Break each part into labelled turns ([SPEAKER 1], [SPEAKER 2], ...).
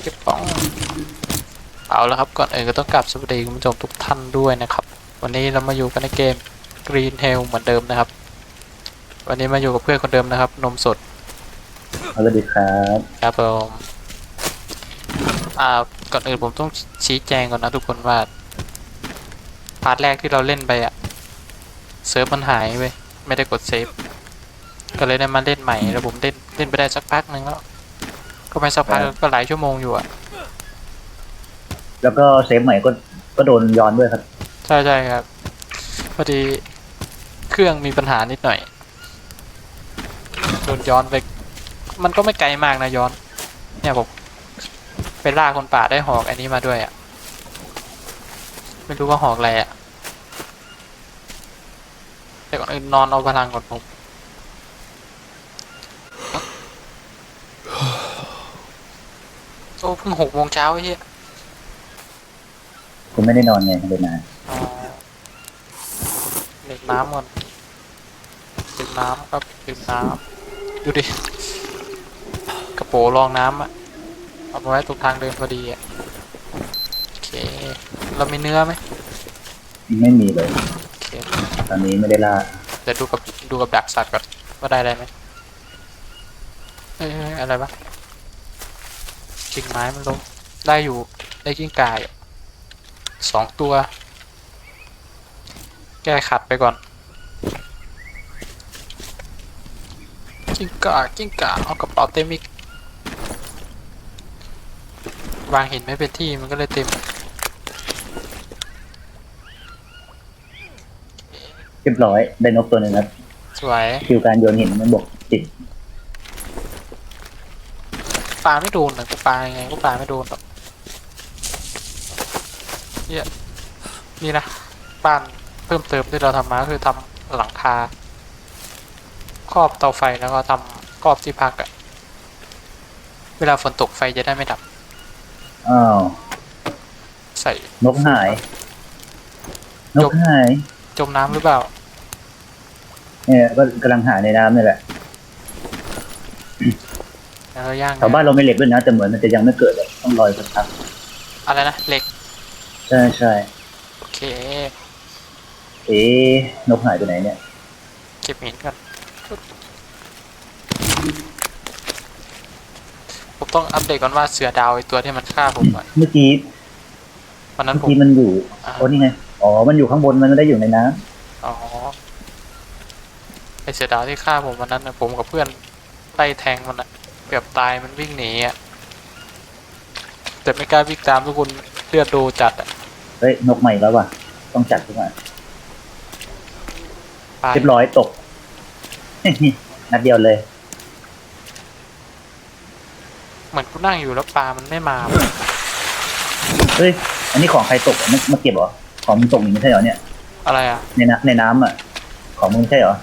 [SPEAKER 1] เก็บของ เอาแล้วครับก่อนอื่นก็ต้องกลับสวัสดีคุณผู้ชมทุกท่านด้วยนะครับ วันนี้เรามาอยู่กันในเกม Green Hell เหมือนเดิมนะครับ วันนี้มาอยู่กับเพื่อนคนเดิมนะครับ นมสด
[SPEAKER 2] สวัสดีครับ
[SPEAKER 1] ครับผมอ่าก่อนอื่นผมต้องชี้แจงก่อนนะทุกคนว่าพาร์ทแรกที่เราเล่นไปอะเซิร์ฟมันหายไปไม่ได้กดเซฟก็เลยได้มาเล่นใหม่แล้วผมเล่นเล่นไปได้สักพักหนึ่งแล้ว ก็ไม่สักพักก็หลายชั่วโมงอยู่อะ
[SPEAKER 2] แล้วก็เซฟใหม่ก็ก็โดนย้อนด้วยครับ
[SPEAKER 1] ใช่ใช่ครับ พอดีเครื่องมีปัญหานิดหน่อย โดนย้อนไป มันก็ไม่ไกลมากนะย้อน เนี่ยผมไปล่าคนป่าได้หอกอันนี้มาด้วยอะ่ะ ไม่รู้ว่าหอกอะไรอะ่ะแต่ก่อนอื่นนอนเอาพลังก่อนผม โอ้เพิ่งหกโมงเช้าไอ้เหี้ย
[SPEAKER 2] คุณไม่ได้นอนไงเลยนะ
[SPEAKER 1] อ๋อเด็กน้ำก่อนดื่มน้ำครับดื่มน้ำดูดิกระโปรงรองน้ำอะเอามาไว้ตรงทางเดินพอดีอะโอเค เรามีเนื้อไหม
[SPEAKER 2] ไม่มีเลย
[SPEAKER 1] โอเค
[SPEAKER 2] ตอนนี้ไม่ได้ล่า
[SPEAKER 1] เดี๋ยวดูกับดูกับดักสัตว์ก่อนว่าได้อะไรไหมเอ้ยอะไรวะ กิ่งไม้มันลงได้อยู่ได้กิ้งก่ายสองตัว แก้ขัดไปก่อนกิ้งก่ากิ้งก่าเอากระเป๋าเต็มอีกวางหินไม่เป็นที่มันก็เลยเต็ม
[SPEAKER 2] เรียบร้อยได้นกตัวหนึ่งครับ
[SPEAKER 1] สวย
[SPEAKER 2] คิวการโยนหินมันบวกติด
[SPEAKER 1] ปลาไม่โดนนะกูปลายังไงกูปลาไม่โดนหรอกเนี่ยนี่นะบ้านเพิ่มเติมที่เราทำมาก็คือทำหลังคาครอบเตาไฟแล้วก็ทำครอบที่พักอะเวลาฝนตกไฟจะได้ไม่ดับ
[SPEAKER 2] อ้าว
[SPEAKER 1] ใส่
[SPEAKER 2] นกหาย นกหาย
[SPEAKER 1] จมน้ำหรือเปล่า
[SPEAKER 2] เนี่ยก็กำลังหาในน้ำนี่แหละ
[SPEAKER 1] แล้วย่าง
[SPEAKER 2] แถวบ้านเราไม่เหล็กด้วยนะ แต่เหมือนมันจะยังไม่เกิดเลยต้องรอยสักพัก
[SPEAKER 1] อะไรนะเหล็ก
[SPEAKER 2] ใช่ใช่
[SPEAKER 1] โอเค
[SPEAKER 2] เอ๊ะนกหายไปไหนเนี่ย
[SPEAKER 1] เก็บหินก่อนผมต้องอัปเดตก่อนว่าเสือดาวไอตัวที่มันฆ่าผมอะ
[SPEAKER 2] เมื่อกี้
[SPEAKER 1] วันนั้น
[SPEAKER 2] เมื่อ
[SPEAKER 1] ผม
[SPEAKER 2] กี้มันอยู่
[SPEAKER 1] อ่า
[SPEAKER 2] โอ้นี่ไงอ๋อมันอยู่ข้างบนมันไม่ได้อยู่ในน้ำ
[SPEAKER 1] อ๋อไอเสือดาวที่ฆ่าผมวันนั้นนะผมกับเพื่อนไล่แทงมันอะ เกือบตายมันวิ่งหนีอะแต่ไม่กล้าวิ่งตามทุกคนเลือดดูจัดอะ
[SPEAKER 2] เฮ้ยนกใหม่แล้วว่ะ ต้องจัดทุกวัน
[SPEAKER 1] ตาย
[SPEAKER 2] เรียบร้อยตก นัดเดียวเลย
[SPEAKER 1] เหมือนกูนั่งอยู่แล้วปลามันไม่มา
[SPEAKER 2] เฮ้ย อันนี้ของใครตกอะมามาเก็บเหรอ ของมึงตกนี่ไม่ใช่เหรอเนี่ย
[SPEAKER 1] อะไรอะ
[SPEAKER 2] ในน้ำในน้ำอะ ของมึงไม่ใช่เหรอ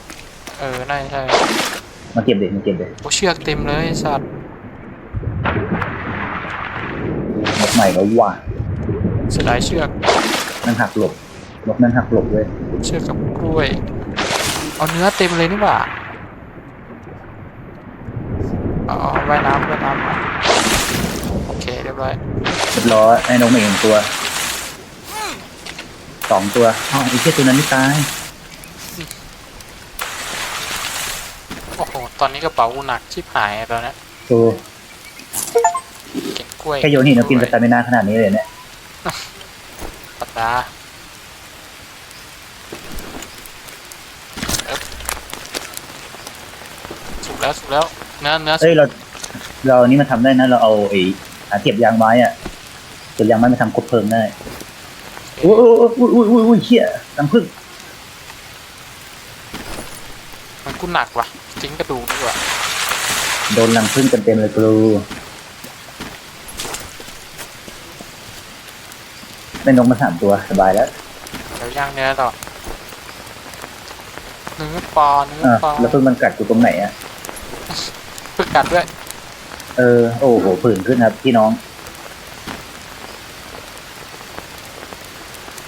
[SPEAKER 1] เออน่าจะใช่
[SPEAKER 2] มาเก็บเด็กมาเก็บเด็ก
[SPEAKER 1] โอ้เชือกเต็มเลยไอ้สัตว์
[SPEAKER 2] นกใหม่แล้วว่ะ
[SPEAKER 1] เสียดายเชือก
[SPEAKER 2] นั่นหักหลบนกนั่นหักหลบเลย
[SPEAKER 1] เชือกกับกล้วย เอาเนื้อเต็มเลยนี่หว่าเอาเอาว่ายน้ำว่ายน้ำมาโอเคเรียบร้อย
[SPEAKER 2] เรียบร้อยไอ้นกใหม่หนึ่งตัวสองตัวอ๋อไอ้เจ้าตัวนั้นไม่ตาย
[SPEAKER 1] โอ้โหตอนนี้กระเป๋ากูหนักชิบหายแล้วนะ
[SPEAKER 2] ตัว
[SPEAKER 1] เก็บกล้วย
[SPEAKER 2] แค่โยนหินเรากินสตามินาขนาดนี้เลยเนี่ย
[SPEAKER 1] ปัดดาเอิบสุกแล้วสุกแล้วเนื้อเนื้อสุ
[SPEAKER 2] เฮ้
[SPEAKER 1] ก
[SPEAKER 2] ยเราเราอันนี้มาทำได้นะเราเอาไอ้หาเก็บยางไม้อะเก็บยางไม้มาทำคบเพลิงได้อุ้ยอุ้ยอุ้ยอุ้ยอุ้ยอุ้ยเชี่ยรังพึ่ง
[SPEAKER 1] มันกูหนักว่ะ ทิ้งกระดูกดีกว่า
[SPEAKER 2] โดนรังพึ่งเต็มๆเลยกรูได้นกมาสามตัวสบายแล้ว
[SPEAKER 1] เดี๋ยวย่างเนื้อต่อเนื้อปลาเนื้อ
[SPEAKER 2] อะ
[SPEAKER 1] ปลา
[SPEAKER 2] แล้วพึ่งมันกัดกูตรงไหนอะ
[SPEAKER 1] ฝึกกัดด้วย
[SPEAKER 2] เออ โอ้โหผื่นขึ้นครับพี่น้อง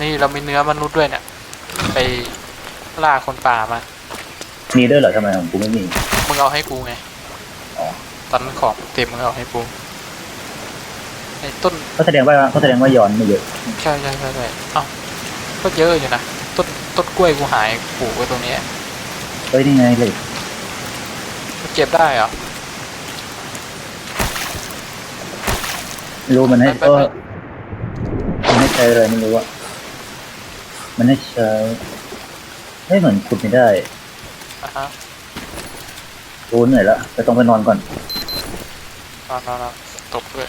[SPEAKER 1] นี่เรามีเนื้อมนุษย์ด้วยเนี่ย ไปล่าคนป่ามา
[SPEAKER 2] มีด้วยเหรอทำไมของกูไม่มี
[SPEAKER 1] มึงเอาให้กูไง
[SPEAKER 2] อ๋อ
[SPEAKER 1] ตอนนั้นของเต็มมึงเอาให้กูอ้ต้น
[SPEAKER 2] ก็แสดงว่าก็แสดงว่าย้อนไม่เยอะ
[SPEAKER 1] ใช่ใช่ใช่ใช่เอ้าก็เยอะอยู่นะต้นต้นกล้วยกูหายปลูกไว้ตรงนี้
[SPEAKER 2] เฮ้ยนี่ไงเลย
[SPEAKER 1] มันเก็บได้เหรอ
[SPEAKER 2] ไม่รู้มันให้
[SPEAKER 1] ไป
[SPEAKER 2] ก็
[SPEAKER 1] ไป
[SPEAKER 2] มันให้ใช้อะไรไม่รู้อะมันให้ใช้ไม่เหมือนขุดไม่ได้
[SPEAKER 1] อะฮะ
[SPEAKER 2] โอ้เหนื่อยแล้วไปต้องไปนอนก่อน
[SPEAKER 1] นอนนอนนอนตกด้วย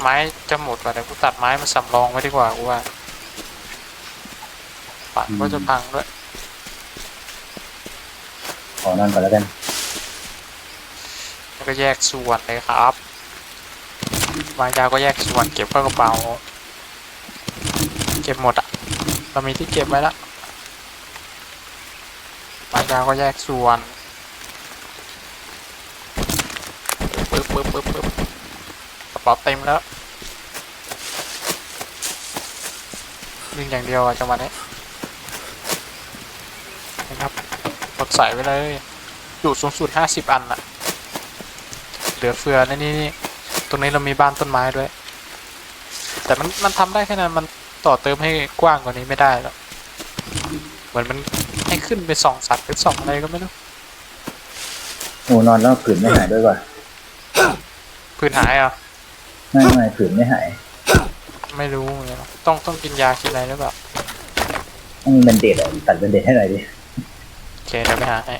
[SPEAKER 1] ไม้จะหมดว่ะเดี๋ยวกูตัดไม้มาสำรองไว้ดีกว่ากูว่าป่านก็จะพังด้วย
[SPEAKER 2] ขอนอนก่อนแล้วกัน
[SPEAKER 1] แล้วก็แยกส่วนเลยครับบางยาก็แยกส่วนเก็บเข้ากระเป๋า เก็บหมดอะเรามีที่เก็บไว้ แล้วบาก็แยกส่วนปึ๊บปึ๊บปึ๊บปึ๊บกระเป๋าเต็มแล้ววิ่งอย่างเดียวอะจังหวะนี้นะครับกดใส่ไว้เลยอยู่สูงสุดห้าสิบอันอะเหลือเฟือนนี่นี่ตรงนี้เรามีบ้านต้นไม้ด้วย แต่มันมันทำได้แค่นั้นมันต่อเติมให้กว้างกว่านี้ไม่ได้แล้ว เหมือนมัน ให้ขึ้นไปส่องสัตว์ไปส่องอะไรก็ไม่รู้
[SPEAKER 2] โอ้นอนแล้วผื่นไม่หายด้วยว่ะ
[SPEAKER 1] พื้นหายอะ
[SPEAKER 2] ไม่ไม่ผื่นไม่หาย
[SPEAKER 1] ไม่รู้เหมือนกันต้องต้องกินยากินอะไรหรือเปล่า
[SPEAKER 2] ต้องมีแบนเดดอะตัดแบนเดดให้หน่อยดิ
[SPEAKER 1] โอเคเดี๋ยวไปหาให้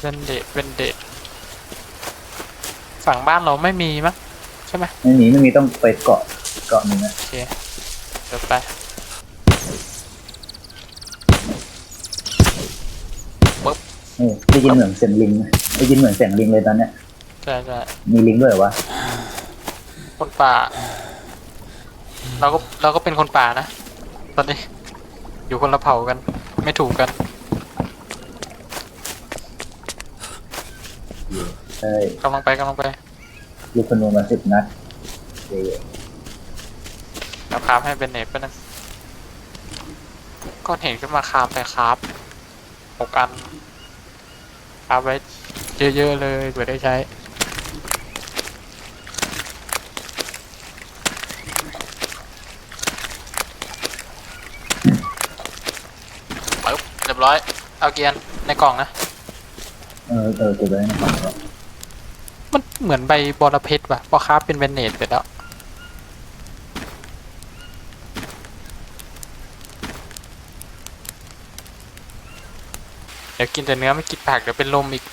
[SPEAKER 1] เวนเดตเวนเดตฝั่งบ้านเราไม่มีมั้งใช่ไหม
[SPEAKER 2] ไม่มีไม่มีต้องไปเกาะเกาะหนึ่งนะ
[SPEAKER 1] โอเคเดี๋ยวไป
[SPEAKER 2] เออได้ยินเหมือนเสียงลิงได้ยินเหมือนเสียงลิงเลยตอนเนี้ย
[SPEAKER 1] ใช่ใช่
[SPEAKER 2] มีลิงด้วยเหรอวะ
[SPEAKER 1] คนป่า เราก็เราก็เป็นคนป่านะ ตอนนี้ อยู่คนละเผ่ากัน ไม่ถูกกัน
[SPEAKER 2] ใช่
[SPEAKER 1] กำลังไปกำลังไป
[SPEAKER 2] ลูกธนูมาสิบนัดเออ
[SPEAKER 1] เดี๋ยวคราฟให้เป็นเน็ตไปบนึงก้อนเห็นขึ้นมาคราฟไปคราฟหกอันคราฟไว้เยอะๆเลยเผื่อได้ใช้ปึ๊บเรียบร้อย เอาเกียร์ในกล่องนะ
[SPEAKER 2] เออเออเก็บไว้ในกล่องแล้ว
[SPEAKER 1] มันเหมือนใบบอระเพ็ดว่ะพอคราฟเป็นเวนเนตไปแล้ว ดี๋ยวกินแต่เนื้อไม่กินผักเดี๋ยวเป็นลมอีก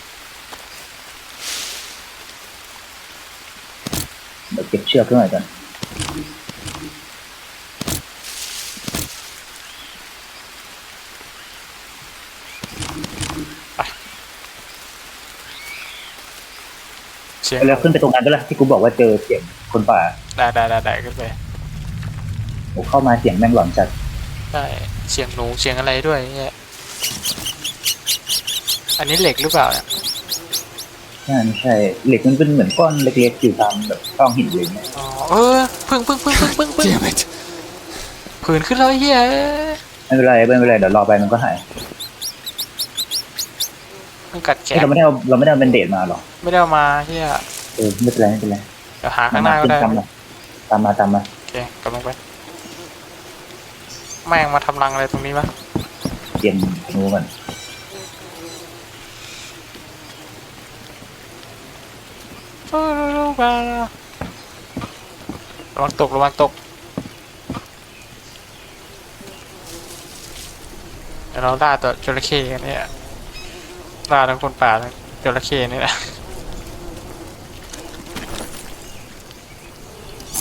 [SPEAKER 2] เดี๋ยวเก็บเชือกขึ้นหน่อยก่อน
[SPEAKER 1] เสียง
[SPEAKER 2] แล้วขึ้นไปตรงนั้นก็แล้วที่กูบอกว่าเจอเสียงคนป่า
[SPEAKER 1] ได้ได้ได้ได้ขึ้นไป
[SPEAKER 2] โอ้เข้ามาเสียงแม่งหลอนจัด
[SPEAKER 1] ได้เสียงหนูเสียงอะไรด้วยเนี่ย อันนี้เหล็กหรือเปล่าเนี่ย
[SPEAKER 2] ใช่ไม่ใช่เหล็กมันเป็นเหมือนก้อนเล็กๆอยู่ตามแบบช่องหินเลยเนี่ย
[SPEAKER 1] อ๋อเออพึ่งพึ่งพึ่งพึ่งพึ่งพึ่ง
[SPEAKER 3] Damn it.
[SPEAKER 1] ผื่นขึ้นแล้วไอ้เฮีย
[SPEAKER 2] ไม่เป็นไรไม่เป็นไรเดี๋ยวรอไปมันก็หาย
[SPEAKER 1] เพิ่งกัดแข
[SPEAKER 2] เอ้ย
[SPEAKER 1] น
[SPEAKER 2] เราไม่ได้เอาเราไม่ได้เอาเบนเดดมาหรอ
[SPEAKER 1] ไม่ได้เอามาเฮีย
[SPEAKER 2] เออไม่เป็นไรไม่เป็นไร
[SPEAKER 1] เดี๋ยวหาข้างหน้าก็ได้
[SPEAKER 2] ตามมาตามมาตามมา
[SPEAKER 1] โอเคกำลังไปแม่งมาทำรังอะไรตรงนี้วะ
[SPEAKER 2] เตรียมนูก่อน
[SPEAKER 1] เออมา ระวังตกระวังตกเดี๋ยวเราล่าตัวจระเข้กันเนี่ยล่าทั้งคนป่าทั้งจระเข้นี่แหละ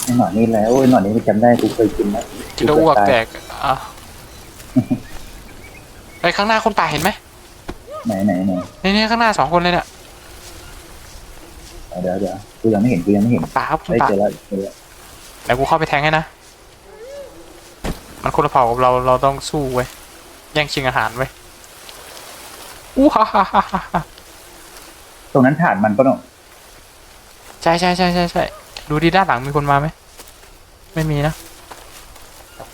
[SPEAKER 2] ไอ้หนอนนี่แหล้วโอ้ยหนอนนี้กูจำได้กูเคยกินนะ
[SPEAKER 1] กินแล้วอ้วกแตกอะไปข้างหน้าคนป่าเห็นไหม
[SPEAKER 2] ไหนไหนไหน
[SPEAKER 1] นี่นี่ข้างหน้าสองคนเลยเนี่ย
[SPEAKER 2] เดี๋ยวเดี๋ยวกูยังไม่เห็นกูยังไม่เห็น
[SPEAKER 1] ป่าครับคน
[SPEAKER 2] เฮ้ย
[SPEAKER 1] ป่า
[SPEAKER 2] เจอแล้วเจอแล้ว
[SPEAKER 1] เดี๋ยวกูเข้าไปแทงให้นะ มันคนละเผ่ากับเราเราต้องสู้เว้ยแย่งชิงอาหารเว้ยอู้ฮ่าฮ่าฮ่าฮ่า
[SPEAKER 2] ตรงนั้นฐานมันปะเนาะ
[SPEAKER 1] ใช่ใช่ใช่ใช่ใช่ดูดีด้านหลังมีคนมาไหมไม่มีนะ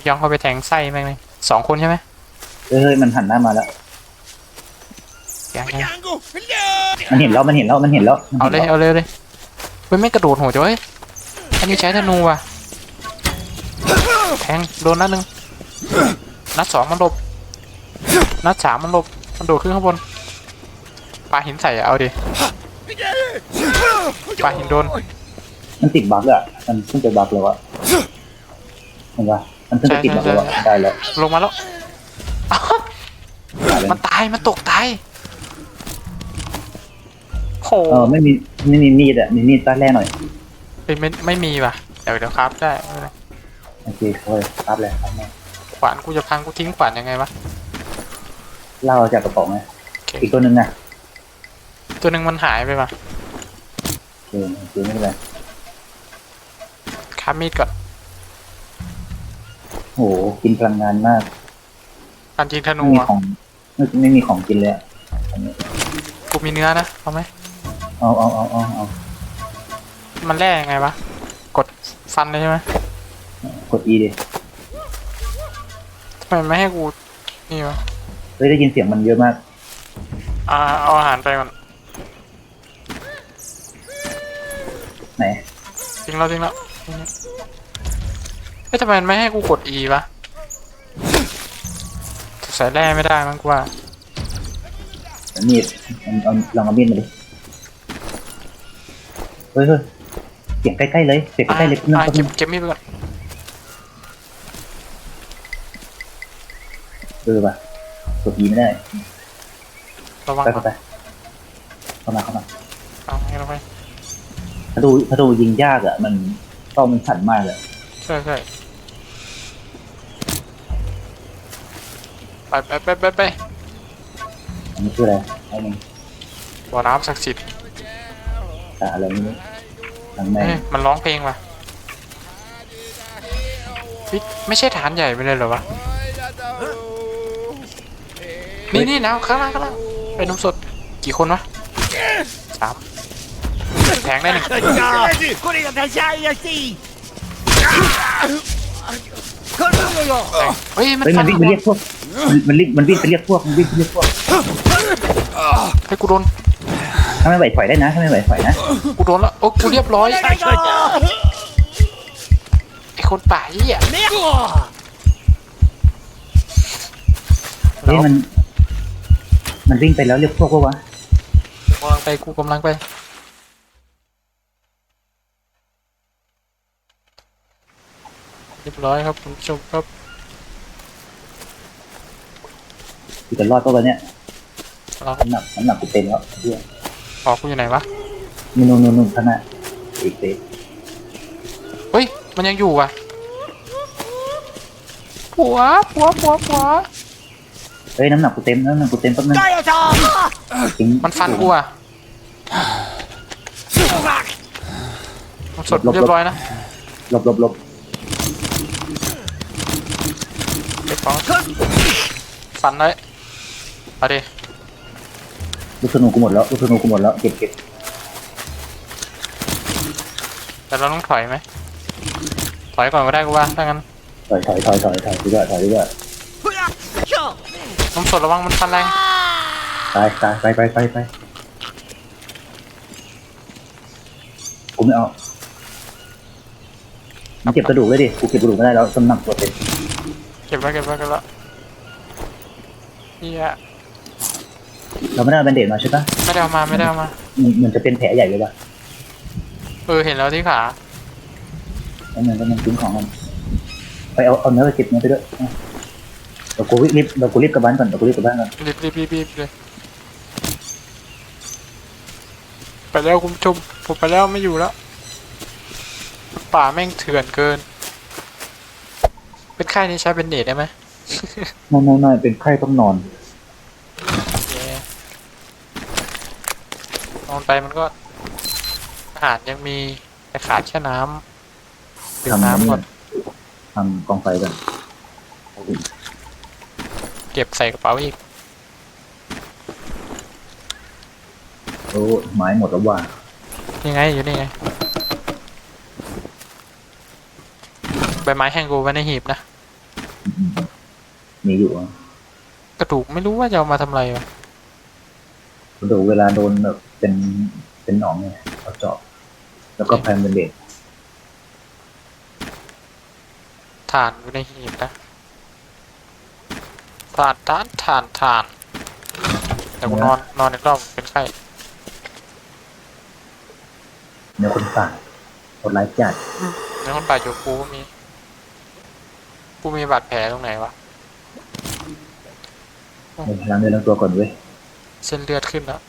[SPEAKER 1] ย่องเข้าไปแทงไส้แม่งเลยสองคนใช่ไหม
[SPEAKER 2] เฮ้ยเฮ้ยมันหันหน้ามาแล้ว
[SPEAKER 1] ยังยัง
[SPEAKER 2] มันเห็นแล้วมันเห็นแล้วมันเห็นแล้ว
[SPEAKER 1] เอาเลยเอาเลยเอาเลยเฮ้ยไม่กระโดดโหดจ้ะเว้ยอันนี้ใช้ธนูว่ะแทงโดนนัดหนึ่งนัดสองมันหลบนัดสามมันหลบมันโดดขึ้นข้างบนปาหินใส่อะเอาดิปาหินโดน
[SPEAKER 2] มันติดบั๊กอะมันเพิ่งไปบั๊กแล้วอะเห็นปะมันเพิ่งไปติดบั๊กแล้วอะได้แล้ว
[SPEAKER 1] ลงมาแล้วอ้าว
[SPEAKER 2] ได้แล้ว
[SPEAKER 1] มันตายมันตกตาย โห
[SPEAKER 2] เออไม่มีไม่มีมีดอะมีมีดต้านแร่หน่อย
[SPEAKER 1] เอ้ยไม่ไม่มีว่ะเดี๋ยวเดี๋ยวครับได้ไม่เป็นไร
[SPEAKER 2] โอเคเฮ้ยครับเลยครับแม่
[SPEAKER 1] ขวานกูจะพังกูทิ้งขวานยังไงวะ
[SPEAKER 2] เล่าจากกระป๋องไง
[SPEAKER 1] โอเค
[SPEAKER 2] อีกตัวหนึ่งนะ
[SPEAKER 1] ตัวหนึ่งมันหายไปว่ะ
[SPEAKER 2] โอเคโอเคไม่เป็นไร
[SPEAKER 1] คาบมีดก่อน
[SPEAKER 2] โหกินพลังงานมาก
[SPEAKER 1] การยิงธ
[SPEAKER 2] ไม่
[SPEAKER 1] นู
[SPEAKER 2] มี
[SPEAKER 1] อะ
[SPEAKER 2] ของไม่ไม่มีของกินเลยอะอันนี้
[SPEAKER 1] กูมีเนื้อนะเอาไหม
[SPEAKER 2] เอาเอาเอาเอาเอา
[SPEAKER 1] มันแร่ยังไงวะ กดฟันเลยใช่ไหม
[SPEAKER 2] กด E ดิ
[SPEAKER 1] ทำไมไม่ให้กู นี่วะ
[SPEAKER 2] เฮ้ยได้ยินเสียงมันเยอะมาก
[SPEAKER 1] อ่า เอาอาหารไปก่อน
[SPEAKER 2] ไหน
[SPEAKER 1] ทิ้งแล้วทิ้งแล้วนี่นี่เฮ้ยทำไมมันไม่ให้กูกด E วะใส่แร่ไม่ได้มั้งกูว่า
[SPEAKER 2] มีดเอาเอาลองเอามีดมาดิ เฮ้ยเฮ้ยเสียงใกล้ๆเลยเสียงใกล้ๆเลย
[SPEAKER 1] อ่า
[SPEAKER 2] นั่น
[SPEAKER 1] เก็บเก็บมีดไปก่อน
[SPEAKER 2] เออป่ะกด E ไม่ได้
[SPEAKER 1] ระวัง
[SPEAKER 2] ไป
[SPEAKER 1] ก่อน
[SPEAKER 2] ไปเข้ามาเข้ามา
[SPEAKER 1] เอาให้เราไป
[SPEAKER 2] ถ้าดูถ้าดูยิงยากอะ มันต้องมันสั่นมากเลย
[SPEAKER 1] ใช่ใช่ไปไปไปไปไป
[SPEAKER 2] อันนี้คืออะไรไอ้มัน
[SPEAKER 1] บ่อน้ำศักดิ์สิทธิ์
[SPEAKER 2] ตาอะไรไม่รู้ทางแม่
[SPEAKER 1] เอ้ยมันร้องเพลงว่ะเฮ้ยไม่ใช่ฐานใหญ่ไปเลยเหรอวะ นี่นี่นะข้างล่างข้างล่างไปนมสด กี่คนวะสามแทงได้หนึ่ง
[SPEAKER 3] これがダジャイやしこれよ
[SPEAKER 1] แทงเฮ้ยมัน
[SPEAKER 2] เฮ้ย
[SPEAKER 1] ฟั
[SPEAKER 2] มัน
[SPEAKER 1] น
[SPEAKER 2] วิ่งไปเรียกพวกมันมันวิ่งมันวิ่งไปเรียกพวกมันวิ่งไปเรียกพวก
[SPEAKER 1] ให้กูโดน
[SPEAKER 2] ถ้าไม่ไหวถอยได้นะถ้าไม่ไหวถอยนะ
[SPEAKER 1] กูโดนแล้วโอ้กูเรียบร้อยไอคนป่าเหี้ย
[SPEAKER 2] เฮ้ยมัน มันวิ่งไปแล้วเรียกพวกว่าวะ
[SPEAKER 1] กำลังไปกูกำลังไปเรียบร้อยครับคุณผู้ชมครับ
[SPEAKER 2] กูจะรอดปะวะเนี่ย
[SPEAKER 1] เรา
[SPEAKER 2] น้ำหนักน้ำหนักกูเต็มแล้วเพื่อน
[SPEAKER 1] ขอกูอยู่ไหนวะ
[SPEAKER 2] นี่นู่นนุ่นนู่นท่านะอีกสิ
[SPEAKER 1] เฮ้ย มันยังอยู่อะผัวผัวผัวผัว
[SPEAKER 2] เฮ้ยน้ำหนักกูเต็มน้ำหนักกูเต็มแป๊บนึงทิ้อ
[SPEAKER 1] มันฟันกูอะมัสดเรียบร้อยนะ
[SPEAKER 2] หลบหลบหลบ
[SPEAKER 1] ไปฟ้องฟันเลยอาดิ
[SPEAKER 2] ลูกธนูกูหมดแล้วลูกธนูกูหมดแล้วเก็บเก็บ
[SPEAKER 1] แต่เราต้องถอยไหม ถอยก่อนก็ได้กูว่าถ้างั้น
[SPEAKER 2] ถอยถอยถอยถอยถอยดีกว่าถอยดีกว่า
[SPEAKER 1] น้ำสดระวังมันฟันแรง
[SPEAKER 2] ตายตายไปไปไปไปกูไม่เอามึงเก็บกระดูกเลยดิกูเก็บกระดูกไม่ได้แล้วสำนักตัวเอง
[SPEAKER 1] เก็บแล้วเก็บแล้วเก็บแล้วเฮีย
[SPEAKER 2] เราไม่ได้เอาแบนเดดมาใช่ปะ
[SPEAKER 1] ไม่ได้เอามาไม่ได้เอามา
[SPEAKER 2] มันมันจะเป็นแผลใหญ่เลยปะ
[SPEAKER 1] เออเห็นแล้วที่ขา
[SPEAKER 2] แล้วมันก็มันทิ้งของมันไปเอาเอาเนื้อไปเก็บเนื้อไปด้วยอะเดี๋ยวกูรีบเดี๋ยวกูรีบกลับบ้านก่อนเดี๋ยวกูรีบกลับบ้านก่อน
[SPEAKER 1] รีบรีบรีบรีบเลยไปแล้วคุณผู้ชมผมไปแล้วไม่อยู่แล้วป่าแม่งเถื่อนเกิน เป็นไข้นี่ใช้เป็นเนตได้ไหม
[SPEAKER 2] น้อยน้อยเป็นไข้ต้องนอน
[SPEAKER 1] โอเคนอน ไปมันก็อาหารยังมีแต่ขาดแค่น้ำดื่ม
[SPEAKER 2] ทำ
[SPEAKER 1] น้ำก่อน
[SPEAKER 2] ทำกองไฟกัน
[SPEAKER 1] เก็บใส่กระเป๋าอีก
[SPEAKER 2] โอ้ไม้หมดแล้วว่ะ
[SPEAKER 1] ยังไงอยู่นี่ไงใบไม้แห้งกูไว้ในหีบนะ
[SPEAKER 2] มีอยู่อะ
[SPEAKER 1] กระดูกไม่รู้ว่าจะเอามาทำอะไรวะ
[SPEAKER 2] ก ระดูกเวลาโดนแบบเป็นเป็นหนองเนี่ยเอาเจาะแล้วก็แพนเป็นเด็ด
[SPEAKER 1] ถ่านอยู่ในหีบนะถ่านถ่านถ่านถ่านแต่กูนอนนอนในรอบเป็นไข้
[SPEAKER 2] เนื้อคนป่าโหดร้ายจัด
[SPEAKER 1] ในคนป่าอยู่กูก็มี กูมีบาดแผลตรงไหนวะ
[SPEAKER 2] เดี๋ยวล้างเนื้อล้างตัวก่อนเว้ย
[SPEAKER 1] เส้นเลือดขึ้นแล้ว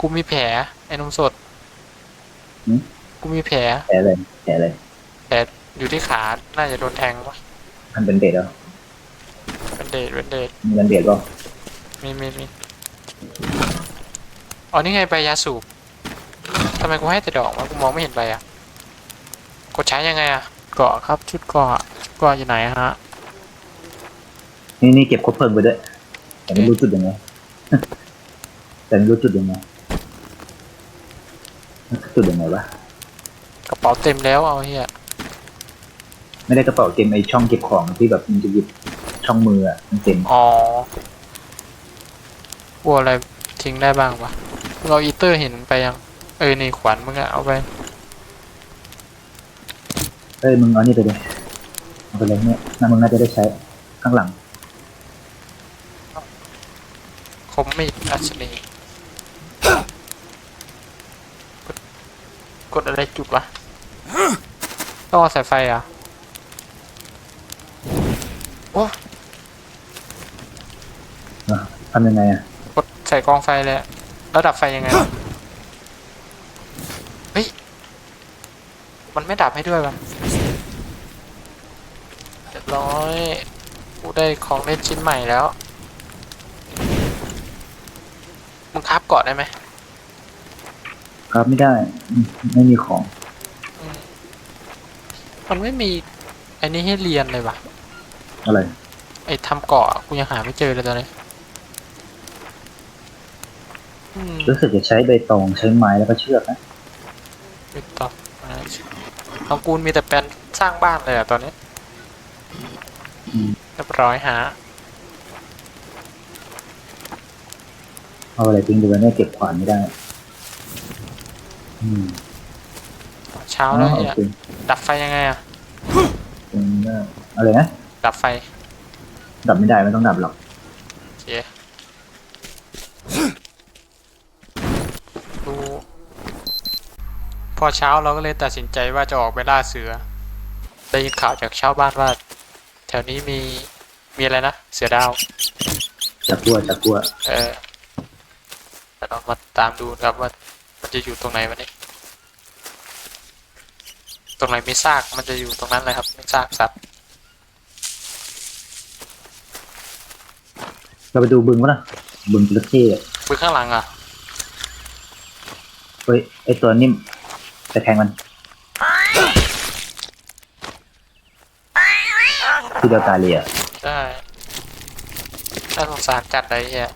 [SPEAKER 1] กูมีแผลไอ้นมสดกูมีแผล
[SPEAKER 2] แผลเลยแผลเลย
[SPEAKER 1] แผลอยู่ที่ขาน่าจะโดนแทงวะ
[SPEAKER 2] มันเป็นเด็ดแล้ว
[SPEAKER 1] เป็นเดชเป็นเดช
[SPEAKER 2] มีกันเด็ดก็
[SPEAKER 1] มีมีมีอ๋อนี่ไงใบยาสูบทำไมกูให้แต่ดอกวะกูมองไม่เห็นใบอะกดใช้ยังไงอะเกาะครับชุดเกาะเกาะอยู่ไหนฮะ
[SPEAKER 2] นี่นี่เก็บครบเพลิงไปด้วยแต่ไม่รู้จุดยังไง แต่ไม่รู้จุดยังไงจุดยังไงวะ
[SPEAKER 1] กระเป๋าเต็มแล้วเอาเฮีย
[SPEAKER 2] ไม่ได้กระเป๋าเต็มไอช่องเก็บของที่แบบมันจะหยิบช่องมืออะมันเต็ม
[SPEAKER 1] อ๋อวัวอะไรทิ้งได้บ้างวะมึงเอาอีเตอร์เห็นไปยัง เออนี่ขวัญมึงอะเอาไป
[SPEAKER 2] เอ้ยมึงเอานี่ไปเลยเอาไปเลยเนี่ยน่ามึงน่าจะได้ใช้ข้างหลัง
[SPEAKER 1] คมมีดอัศนีกดกดอะไรจุดวะต้องเอาสายไฟอะโอ้
[SPEAKER 2] ทำยังไงอะ
[SPEAKER 1] กดใส่กองไฟเลยอะแล้วดับไฟยังไงวะเฮ้ย มันไม่ดับให้ด้วยวะเรียบร้อยกูได้ของเล่นชิ้นใหม่แล้ว มึง คราบเกาะได้ไหม
[SPEAKER 2] ครับไม่ได้อืมไม่มีของ
[SPEAKER 1] อืมมันไม่มีไอ้นี่ให้เรียนเลยวะ
[SPEAKER 2] อะไร
[SPEAKER 1] ไอ้ทำเกาะอะกูยังหาไม่เจอเลยตอนนี้อืม
[SPEAKER 2] รู้สึกจะใช้ใบตองใช้ไม้แล้วก็เชือกนะ
[SPEAKER 1] ไม่ตอบของกูมีแต่แปลนสร้างบ้านเลยอะตอนนี้
[SPEAKER 2] อืม
[SPEAKER 1] เรียบร้อยหา
[SPEAKER 2] เอาอะไรทิ้งดูไว้เนี่ยเก็บขวานไม่ได้ อืม
[SPEAKER 1] เช้า
[SPEAKER 2] อ๋อ
[SPEAKER 1] แล้ว
[SPEAKER 2] โอ
[SPEAKER 1] เนี่ย
[SPEAKER 2] เค
[SPEAKER 1] ดับไฟยังไงอะ
[SPEAKER 2] อืมได้อะไรนะ
[SPEAKER 1] ดับไฟ
[SPEAKER 2] ดับไม่ได้ไม่ต้องดับหรอก
[SPEAKER 1] โอเคดูพอเช้าเราก็เลยตัดสินใจว่าจะออกไปล่าเสือได้ยินข่าวจากชาวบ้านว่า แถวนี้มีมีอะไรนะ เสือดาว
[SPEAKER 2] จักกัวจักกัว
[SPEAKER 1] เออ แต่เรามาตามดูนะครับว่ามันจะอยู่ตรงไหนวะเนี่ยตรงไหนมีซากมันจะอยู่ตรงนั้นเลยครับมีซากสัตว์
[SPEAKER 2] เราไปดูบึงวะนะบึงจระเข้อะ
[SPEAKER 1] มือข้างหลังอะ
[SPEAKER 2] เฮ้ยไอตัวนิ่มไปแทงมันที่เดียวตายเลยอะ
[SPEAKER 1] ได้น่าสงสารจัดเลยเฮีย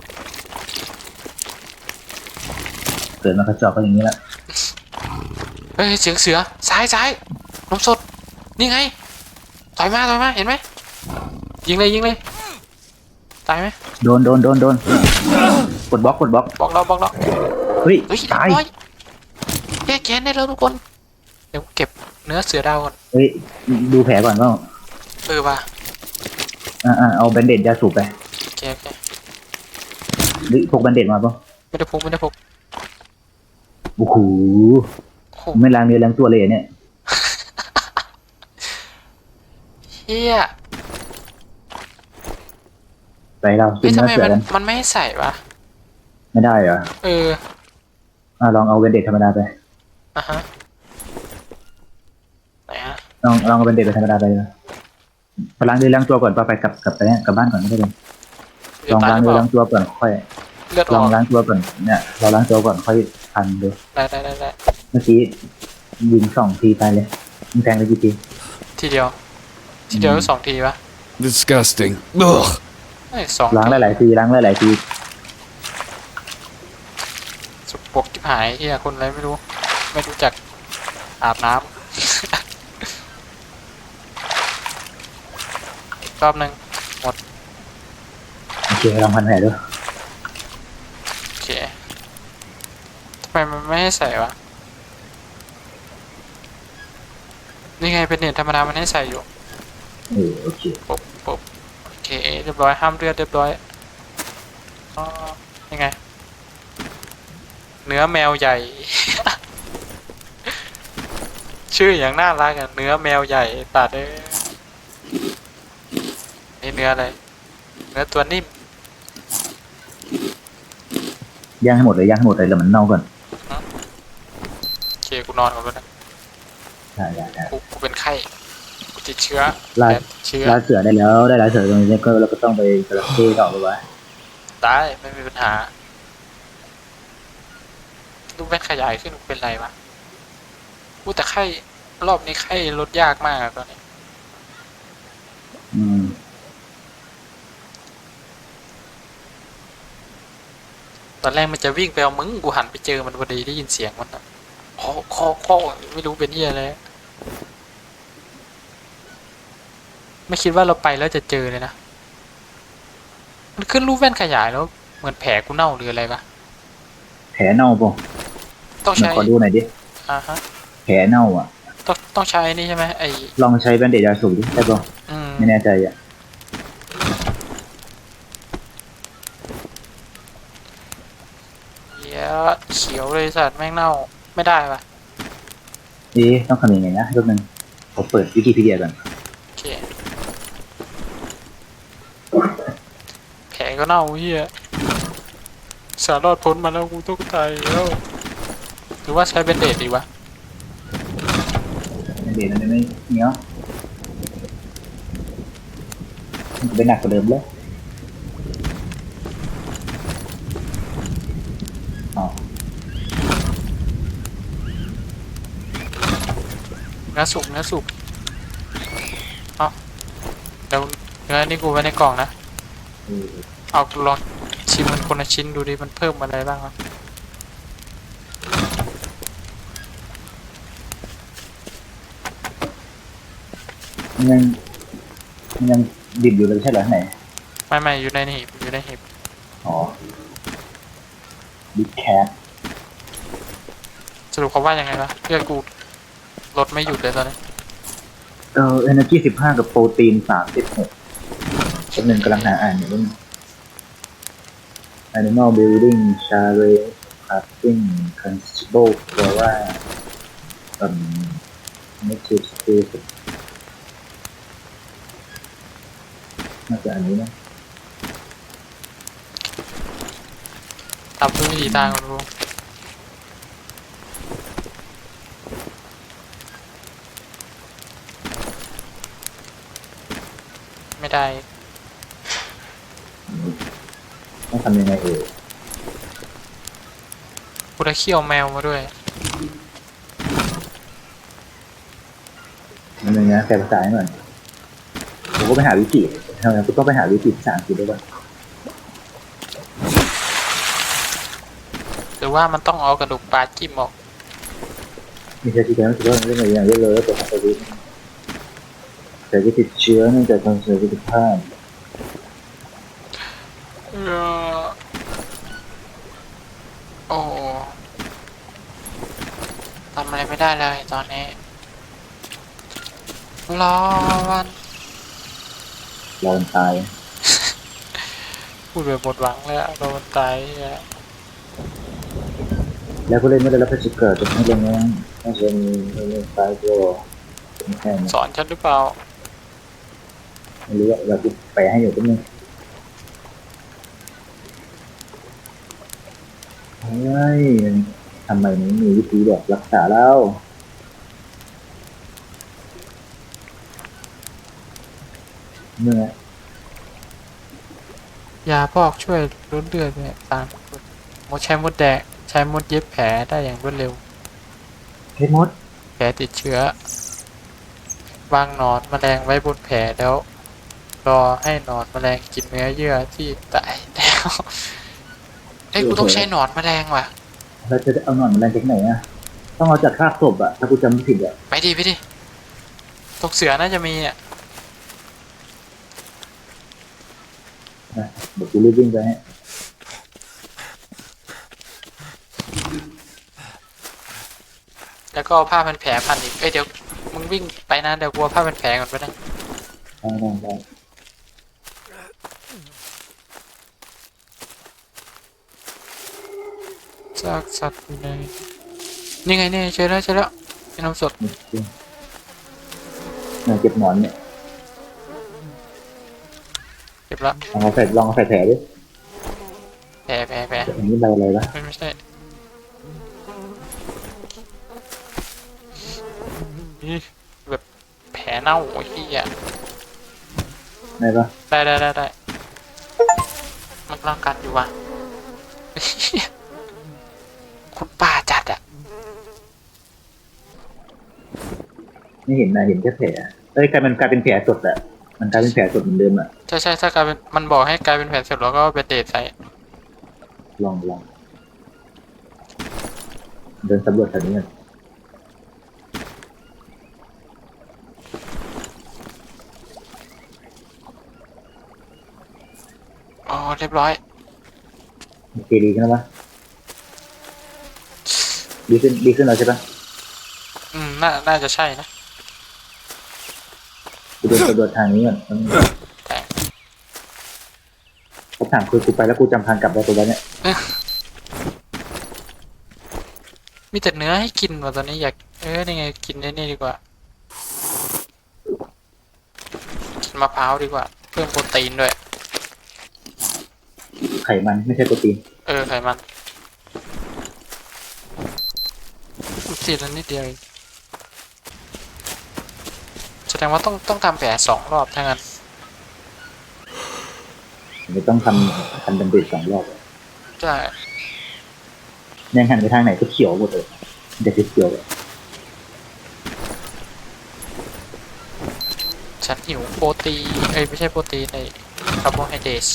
[SPEAKER 2] เกิดมากระจอกก็อย่างนี้ละ
[SPEAKER 1] เฮ้ยเสียงเสือซ้ายซ้ายนมสด นี่ไงต่อยมาต่อยมาเห็นไหมยิงเลยยิงเลยตายไหม
[SPEAKER 2] โดนโดนโดนโดนกดบล็อกกดบล็อก
[SPEAKER 1] บอกเราบอกเรา
[SPEAKER 2] เฮ้ย
[SPEAKER 1] เฮ้ย
[SPEAKER 2] ตาย
[SPEAKER 1] เรีบร้อยแก้แค้นได้แล้วทุกคน เดี๋ยวเก็บเนื้อเสือดาวก่อน
[SPEAKER 2] เฮ้ยดูแผลก่อนว่า
[SPEAKER 1] เออว่ะ
[SPEAKER 2] อ่าอ่าเอาแบนเด็ดยาสูบไป
[SPEAKER 1] โอเคโอเค
[SPEAKER 2] หรือพกแบนเด็ดมาปะ
[SPEAKER 1] ไม่ได้พกไม่ได้พก
[SPEAKER 2] โอ้โห
[SPEAKER 1] โอ้โห
[SPEAKER 2] ไม่ล้างเนื้อล้างตัวเลยอะเนี่ย
[SPEAKER 1] เฮีย
[SPEAKER 2] ไปเรากิ
[SPEAKER 1] เฮ้
[SPEAKER 2] น
[SPEAKER 1] ยทำ
[SPEAKER 2] เนื้อ
[SPEAKER 1] ไม
[SPEAKER 2] เสือ
[SPEAKER 1] มัน
[SPEAKER 2] กัน
[SPEAKER 1] มันไม่ให้ใส่วะ
[SPEAKER 2] ไม่ได้เหรอ
[SPEAKER 1] เออ
[SPEAKER 2] อ่าลองเอาแบนเด็ดธรรมดาไป
[SPEAKER 1] อะฮะไหนฮะ
[SPEAKER 2] ลองลองเอาแบนเด็ดไปธรรมดาไปเลยไปล้างเนื้อล้างตัวก่อนปะไปกลับกลับไปเนี่ยกลับบ้านก่อนไม่ได้เลย
[SPEAKER 1] เลื
[SPEAKER 2] ล
[SPEAKER 1] อ
[SPEAKER 2] อ
[SPEAKER 1] ด
[SPEAKER 2] ง
[SPEAKER 1] ตาย
[SPEAKER 2] ล้าง
[SPEAKER 1] หรือ
[SPEAKER 2] เนื้
[SPEAKER 1] เป
[SPEAKER 2] อ
[SPEAKER 1] ล่า
[SPEAKER 2] ล้างตัวก่อนค่อย
[SPEAKER 1] เลือด
[SPEAKER 2] ล
[SPEAKER 1] อ
[SPEAKER 2] อ
[SPEAKER 1] องก
[SPEAKER 2] ล้างตัวก่อนเนี่ยเราล้างตัวก่อนค่อยพันดู
[SPEAKER 1] ได้ได้ได้ได้
[SPEAKER 2] เมื่อกี้ยิงสองทีไปเลยมึงแทงไปกี่ที
[SPEAKER 1] ทีเดียว ทีเดียวหรือสองทีปะ
[SPEAKER 4] Disgusting. Ugh.
[SPEAKER 1] เอ้ยสอง
[SPEAKER 2] ล้าง
[SPEAKER 1] ที
[SPEAKER 2] หลายๆทีล้างหลายๆที
[SPEAKER 1] สกปรกจิบหายเฮียคนอะไรไม่รู้ ไม่รู้จักอาบน้ำอีกรอบหนึ่ง
[SPEAKER 2] โอเคลองพันแผลดู
[SPEAKER 1] โอเค ทำไมมันไม่ให้ใส่วะ นี่ไงเป็นเน็ตธรรมดามันให้ใส่อยู่
[SPEAKER 2] เออโอเค
[SPEAKER 1] ปุ๊บปุ๊บโอเคเรียบร้อยห้ามเลือดเรียบร้อยอ๋อยังไง เนื้อแมวใหญ่ ชื่ออย่างน่ารักอะเนื้อแมวใหญ่ตัดเอ้ยนี่เนื้ออะไร เนื้อตัวนิ่ม
[SPEAKER 2] ย่างให้หมดเลยย่างให้หมดเลยแล้วมันเน่าก่อน
[SPEAKER 1] กูนอนก่อนแล้วนะ
[SPEAKER 2] ใช่ใช่ใช่
[SPEAKER 1] กูกูเป็นไข้กูติดเชื้อ
[SPEAKER 2] ลา
[SPEAKER 1] แผลติดเชื้อ
[SPEAKER 2] ลาเสือได้แล้วได้ลาเสือตรงนี้ก็เราก็ต้องไปกระเทต่อไปวะ
[SPEAKER 1] ได้ไม่มีปัญหารูปแว่นขยายขึ้นกูเป็นไรวะกูแต่ไข้รอบนี้ไข้ลดยากมากอะตอนนี้
[SPEAKER 2] อืม
[SPEAKER 1] ตอนแรกมันจะวิ่งไปเอามึงกูหันไปเจอมันพอดีได้ยินเสียงมันอะค อคอคอไม่รู้เป็นเหี้ยอะไรไม่คิดว่าเราไปแล้วจะเจอเลยนะ มันขึ้นรูปแว่นขยายแล้ว เหมือนแผลกูเน่าหรืออะไรปะ
[SPEAKER 2] แผลเน่าป่ะ
[SPEAKER 1] ต้อง
[SPEAKER 2] มา
[SPEAKER 1] ใช้
[SPEAKER 2] ขอดูหน่อยดิ
[SPEAKER 1] อ่าฮะ
[SPEAKER 2] แผลเน่าอะ
[SPEAKER 1] ต้องต้องใช้นี่ใช่ไหมไอ
[SPEAKER 2] ลองใช้แบนเดจยาสูบดิได้ป่ะ
[SPEAKER 1] อืม
[SPEAKER 2] ไม่แน่ใจอะ
[SPEAKER 1] เหี้ยเขียวเลยสัตว์แม่งเน่า ไม่ได้ปะ
[SPEAKER 2] เอ๊ะต้องทำยังไงนะรูปนึงผมเปิดวิกิพีเดียก่อน
[SPEAKER 1] โอเคแผลก็เน่าเฮียสารอดพ้นมาแล้วกูต้องตายแล้วหรือว่าใช้เบนเดดดีวะ
[SPEAKER 2] แบนเดจมันไม่เหนียวมันจะเป็นหนักกว่าเดิมเลยอ๋อ
[SPEAKER 1] เนื้อสุกเนื้อสุกเอาเดี๋ยวเนื้อนี่กูไว้ในกล่องนะ
[SPEAKER 2] เออ
[SPEAKER 1] เอาลองชิมมันคนละชิ้นดูดิมันเพิ่มอะไรบ้างครับ
[SPEAKER 2] มันยังมันยังดิบอยู่เลยไม่ใช่เหรอข้างไหน
[SPEAKER 1] ไม่ไม่อยู่ในหีบอยู่ในหีบ
[SPEAKER 2] อ๋อบิ๊กแคท
[SPEAKER 1] สรุปเขาว่ายังไงวะเลือดกู ลดไม่หยุดเลยตอนนี้
[SPEAKER 2] เออ energy สิบห้ากับโปรตีนสามสิบหกคนหนึ่งกำลังหาอ่านอยู่ว่า animal building chare crafting constable flora อืม native skills น่าจะอันนี้นะ
[SPEAKER 1] ทำทุกวิธีทางกูรู้ ไม่ได้
[SPEAKER 2] ต้องทำยังไงเอ่ย
[SPEAKER 1] กูได้เขี้ยวแมวมาด้วย
[SPEAKER 2] มันยังไงแปลภาษาให้หน่อยผมก็ไปหาวิกิทำไมกูต้องไปหาวิกิภาษาอังกฤษด้วยวะ
[SPEAKER 1] หรือว่ามันต้องเอากระดูกปลาจิ้มออก
[SPEAKER 2] มีใช่ที่การรู้สึกว่ามันเรื่องอะไรอย่างเยอะเลยแล้วตัวของตัวนี้ แต่ที่ติดเชื้อเนื่องจากการเสียสุขภาพ
[SPEAKER 1] เออโอ้ทำอะไรไม่ได้เลยตอนนี้ รอวัน
[SPEAKER 2] เราตาย
[SPEAKER 1] พูดแบบหมดหวังเลยอะโดนตายเหี้ย
[SPEAKER 2] แล้วผู้เล่นไม่ได้รับพระชิกเกิดจะให้ลงนั้นน่าจะมีเรื่องตายตัวเป็นแค่นี้
[SPEAKER 1] สอนฉันหรือเปล่า
[SPEAKER 2] ไม่รู้ว่าเราไปให้อยู่ตรงนึงเฮ้ยทำไมไม่มีวิธีแบบรักษาแล้วเมื่อยา
[SPEAKER 1] พอกช่วยลดเลือดเนี่ยตามมดใช้มดแดงใช้มดเย็บแผลได้อย่างรวดเร็ว
[SPEAKER 2] เฮ้ยมด
[SPEAKER 1] แผลติดเชื้อวางหนอนแมลงไว้บนแผลแล้ว รอให้หนอนแมลงกินเนื้อเยื่อที่ตายแล้วไอ้กูต้องใช้หนอนแมลงว่ะ
[SPEAKER 2] แล้วจะเอาหนอนแมลงจากไหนอะ ต้องเอาจากคราบศพอะ ถ้ากูจำไม่ผิดอะ
[SPEAKER 1] ไปดิไปดิตกเสือน่าจะมีอะ
[SPEAKER 2] นะเกูรีบวิ่งไปให้
[SPEAKER 1] แล้วก็เอาผ้าพันแผลพันอีกเอ้ยเดี๋ยวมึงวิ่งไปนะเดี๋ยวกลัวผ้าพันแผลก่อนไปนะ
[SPEAKER 2] ได้ได้ได้
[SPEAKER 1] ซากสัตว์อยู่ไหนนี่ไงเนี่ยเจอแล้วเจอแล้วเป็นน้ำสด
[SPEAKER 2] นี่จริงเนี่ยเก็บหมอนเนี่ย
[SPEAKER 1] เก็บละ
[SPEAKER 2] ลองเอาใส่ลองเอาใส่แผลดิ
[SPEAKER 1] แผลแผลแผล
[SPEAKER 2] อันนี้ใบอะไรวะ
[SPEAKER 1] ไม่ไม่ใช่นี่แบบแผลเน่าโอ้ยเหี้ย
[SPEAKER 2] ไหนปะ
[SPEAKER 1] ได้ได้ได้ได้มันกำลังกัดอยู่วะ คุณป้าจัดอะ
[SPEAKER 2] ไม่เห็นนะเห็นแค่แผลเอ้ยกลายเป็นกลายเป็นแผลสดอะมันกลายเป็นแผลสดเหมือนเดิมอะ
[SPEAKER 1] ใช่ใช่ถ้ากลายเป็นมันบอกให้กลายเป็นแผลเสร็จแล้วก็ไปเดทใส่
[SPEAKER 2] ลองลองเดินสำรวจแถวนี้กัน
[SPEAKER 1] อ๋อเรียบร้อย
[SPEAKER 2] โอเคดีขึ้นแล้วปะดีขึ้นดีขึ้นแล้วใช่ปะ
[SPEAKER 1] อืมน่าน่าจะใช่นะ
[SPEAKER 2] กูเดินสำรวจทางนี้ก่อนมัน
[SPEAKER 1] แต่
[SPEAKER 2] เขาถามคือกูไปแล้วกูจำทางกลับได้ตัวแล้วเนี่ย
[SPEAKER 1] มีแต่เนื้อให้กินว่ะตอนนี้อยาก เออนี่ไงกินไอ้นี่ดีกว่า กินมะพร้าวดีกว่า เพิ่มโปรตีนด้วย
[SPEAKER 2] ไขมันไม่ใช่โปรตีน
[SPEAKER 1] เออไขมันสีละนิดเดียวเองแส ดงว่าต้องต้องทำแผลสองรอบถ้างั้น
[SPEAKER 2] ไม่ต้องทำทำเป็นเด็ดสองรอบอะ
[SPEAKER 1] ใช่
[SPEAKER 2] ยังหันไปทางไหนก็เขียวหมดเลยเด็กเขียวเลย
[SPEAKER 1] ฉันหิวโปรตีนเอ้ยไม่ใช่โปรตีนไอ้คาร์โบไฮเดรต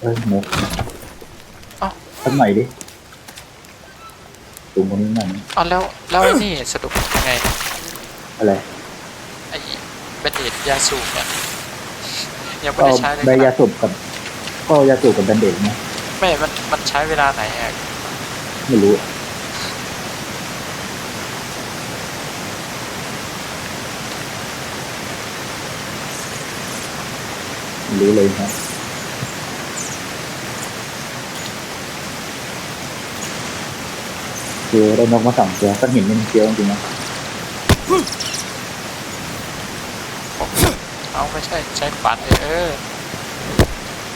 [SPEAKER 2] เอ้ยนก
[SPEAKER 1] เอ้า
[SPEAKER 2] สักหน่อยดิตูงคนนี้หน่อย
[SPEAKER 1] อ๋อแล้วแล้วไอ้นี่สรุปยังไง
[SPEAKER 2] อะไร
[SPEAKER 1] ไอ้เบนเดดยาสูบเนี่ยยังไม่
[SPEAKER 2] ก็
[SPEAKER 1] ได้ใช้เลย
[SPEAKER 2] ใบยา
[SPEAKER 1] ครับ
[SPEAKER 2] สูบกับ ก็ยาสูบกับแบนเด็ดนะ
[SPEAKER 1] ไม่มันมันใช้เวลาไหนอะ
[SPEAKER 2] ไม่รู้ไม่รู้เลยครับคือได้นกมาสองตัวก็เห็นมันเจียวจริงๆนะ
[SPEAKER 1] เอาไม่ใช่ใช้ขวานเลยเออ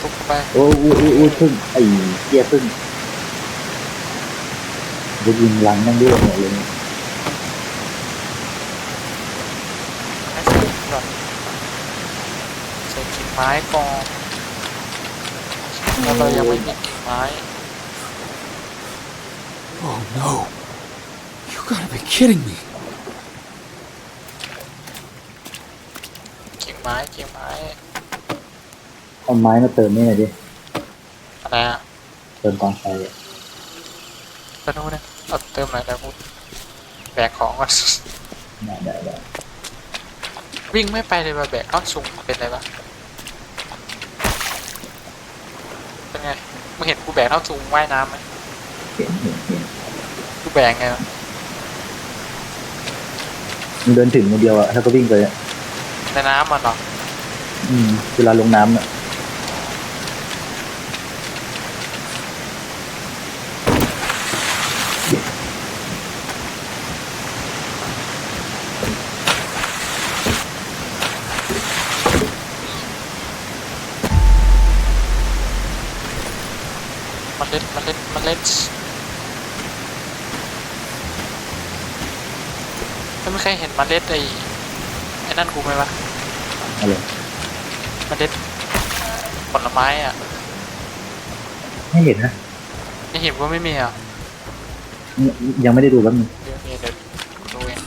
[SPEAKER 1] ทุบเข้าไป
[SPEAKER 2] โอ้ยอุ้ยอุ้ยอุ้ยพึ่งไอ้เหี้ยพึ่งจะยิงหลังนั่งด้วยหมดเลย
[SPEAKER 1] ให้ใส่ก่อนใส่กิ่งไม้ก่อนแล้วเรายังไม่มีกิ่งไม้
[SPEAKER 4] Oh no. You gotta be kidding me.
[SPEAKER 1] กิ่ง ไม้กิ่งไม้
[SPEAKER 2] เอาไม้มาเติมนี่หน่อยดิ
[SPEAKER 1] อะไรอะ
[SPEAKER 2] เติมกองไฟอะ
[SPEAKER 1] ก็นู้นนะเอาเติมหน่อยแต่พูดแบกของก่อน
[SPEAKER 2] ได้ได้ได้
[SPEAKER 1] วิ่งไม่ไปเลยว่าแบกก้อนสูงเป็นไรปะเป็นไงมึงเห็นกูแบกเท่าสูงว่ายน้ำไหม
[SPEAKER 2] เห็นเห็นเห็น
[SPEAKER 1] กูแบกไงวะ
[SPEAKER 2] มึงเดินถึงคนเดียวอะแล้วก็วิ่งไปอะ
[SPEAKER 1] ในน้ำมันเหรอ
[SPEAKER 2] อืมเวลาลงน้ำอะ
[SPEAKER 1] มันเล็ดมันเล็ดมันเล็ดแล้วไม่เคยเห็นมันเล็ดไอ้ไอ้นั่นกูไหมวะ
[SPEAKER 2] อะไร
[SPEAKER 1] มันเล็ดผลไม้อะ
[SPEAKER 2] ไม่เห็นนะ
[SPEAKER 1] ในหิมก็ไม่มีอะ
[SPEAKER 2] ยังยังไม่ได้ดูแป๊บนึง
[SPEAKER 1] เดี๋ยวมีเดี๋ยวกูดูเอง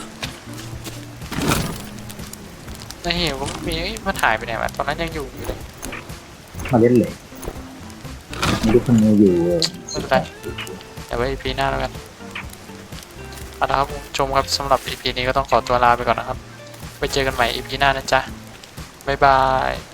[SPEAKER 1] ในหิมก็ไม่มีเอ้ยมันหายไปไหนวะตอนนั้นยังอยู่อยู่เลย
[SPEAKER 2] มาเล่นเลยไม่รู้คนมืออยู่เออ
[SPEAKER 1] ไม่เป็นไรเดี๋ยวไว้ EP หน้าแล้วกันเอาละครับคุณผู้ชมครับสำหรับ EP นี้ก็ต้องขอตัวลาไปก่อนนะครับ ไปเจอกันใหม่ EP หน้านะจ๊ะ บ๊ายบาย